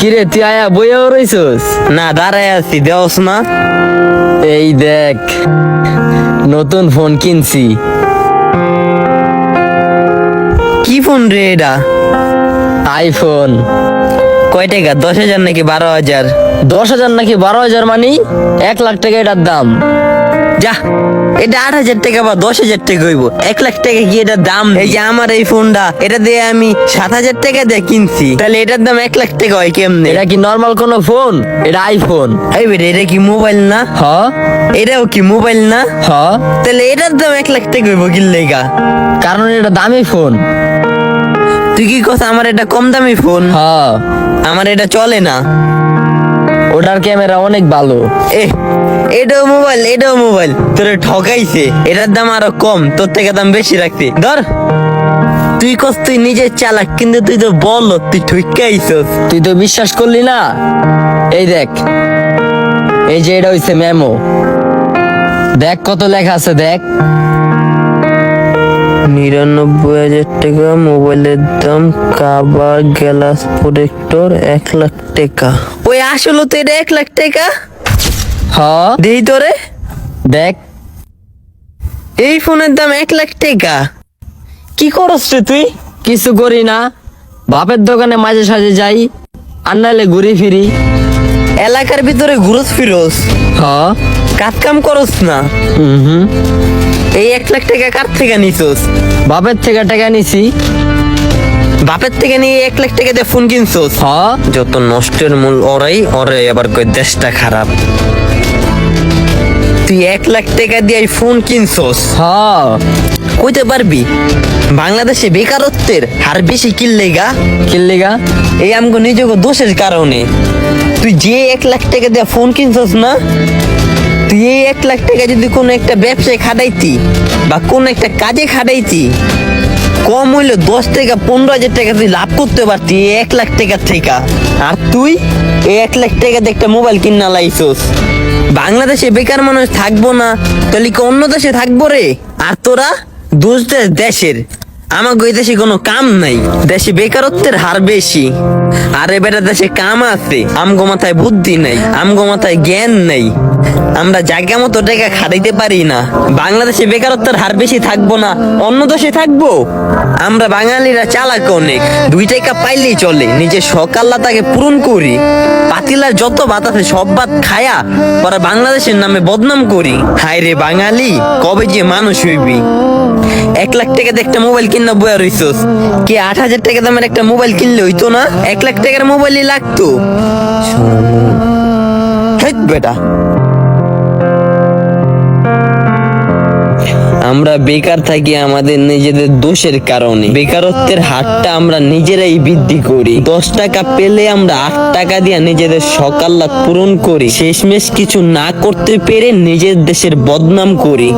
কিরে তুই আয়া বইয়াও রইছস? না দাঁড়ায় আছি দেওস না। এই দেখ নতুন ফোন কিনছি। কি ফোন রে এটা? আইফোন। কয় টাকা দশ হাজার নাকি বারো হাজার? দশ হাজার নাকি বারো হাজার মানি এক লাখ টাকা এটার দাম। যা এটা আট হাজার টাকা বা দশ হাজার টাকা হইব। এক লাখ টাকা কি এটা দাম? এই যে আমার এই ফোনটা এটা দিয়ে আমি সাত হাজার টাকা দিয়ে কিনছি। তাহলে এটার দাম এক লাখ টাকা হয় কেমনে? এটা কি নর্মাল কোন ফোন এটা আইফোন এই বেটা এটা কি মোবাইল না? হ। এটাও কি মোবাইল না? হ। তাহলে এটার দাম এক লাখ টাকা হইব কিনলেগা কারণ এটা দামি ফোন তুই কি কথা? আমার এটা কম দামি ফোন হ। আমার এটা চলে না। ওটার ক্যামেরা অনেক ভালো। এ এটাও মোবাইল এটাও মোবাইল। তোরে ঠকাইছে। এটার দাম আরও কম তোর থেকে দাম বেশি রাখতে ধর। তুই কস তুই নিজে চালাক কিন্তু তুই তো বল তুই ঠকাইছস। তুই তো বিশ্বাস করলি না? এই দেখ। এই যে এটা হইছে মেমো দেখ কত লেখা আছে দেখ। নিরানব্বই হাজার টাকা মোবাইলের দাম কাবার গ্লাস প্রোটেক্টর এক লাখ টাকা। ওই আসলে তো এটা এক লাখ টাকা? হ দেই তোরে। দেখ। এই ফোনের দাম এক লাখ টাকা। কি করস রে তুই? কিছু করি না। বাপের দোকানে মাঝে সাঝে যাই আর নাহলে ঘুরি ফিরি। এলাকার ভিতরে ঘুরস ফিরোস। হ কাজ কাম করস না। হুম হুম। এই এক লাখ টাকা কার থেকে নিছস? বাপের থেকে টাকা নিছি। বাপের থেকে নিয়ে এক লাখ টাকা দিয়ে ফোন কিনছস? হ। যত নষ্টের মূল ওরাই ওরে আবার কই দেশটা খারাপ। তুই এক লাখ টাকা দিয়ে ফোন কিনছস? হ। কইতে পারবি? বাংলাদেশে বেকারত্বের হার বেশি কিনলেগা কিল্লিগা এই আমগো নিজেকে দোষের কারণে। তুই যে এক লাখ টাকা দিয়ে ফোন কিনছস না তুই এই এক লাখ টাকা যদি কোনো একটা ব্যবসায় খাটাইতি বা কোন একটা কাজে খাটাইতি, কম হইলে দশ টাকা পনেরো হাজার টাকা তুই লাভ করতে পারতি এক লাখ টাকার থেকে। আর তুই এই এক লাখ টাকা একটা মোবাইল কিনা লাইছস। বাংলাদেশে বেকার মানুষ থাকব না, তাহলে কি অন্য দেশে থাকব রে? আর তোরা দোষ দেশ দেশের। আমাকে ওই দেশে কোনো কাম নাই। দেশে বেকারত্বের হার বেশি। আর এবারে দেশে কাম আছে। আমগো মাথায় বুদ্ধি নাই, আমগো মাথায় জ্ঞান নাই। আমরা জায়গা মতো টাকা খাটাইতে পারি না। বাংলাদেশে বেকারত্বের হার বেশি থাকব না, অন্য দেশে থাকব। আমরা বাঙালিরা চালাক অনেক। দুই টাকা পাইলেই চলে। নিজের সকাল্লা তাকে পূরণ করি। পাতিলার যত ভাত আছে, সব ভাত খায়া পরে বাংলাদেশের নামে বদনাম করি। হায় রে বাঙালি, কবে যে মানুষ হইবি? এক লাখ টাকা দিয়ে একটা মোবাইল কিনা বয়া রইছস। কি আট হাজার টাকা দামের একটা মোবাইল কিনলে হইতো না? এক লাখ টাকার মোবাইলই লাগতো। বেটা। আমরা বেকার থাকি আমাদের নিজেদের দোষের কারণে। বেকারত্বের হারটা আমরা নিজেরাই বৃদ্ধি করি। দশ টাকা পেলে আমরা আট টাকা দিয়ে নিজেদের সকাল্লা পূরণ করি। শেষমেশ কিছু না করতে পেরে নিজের দেশের বদনাম করি।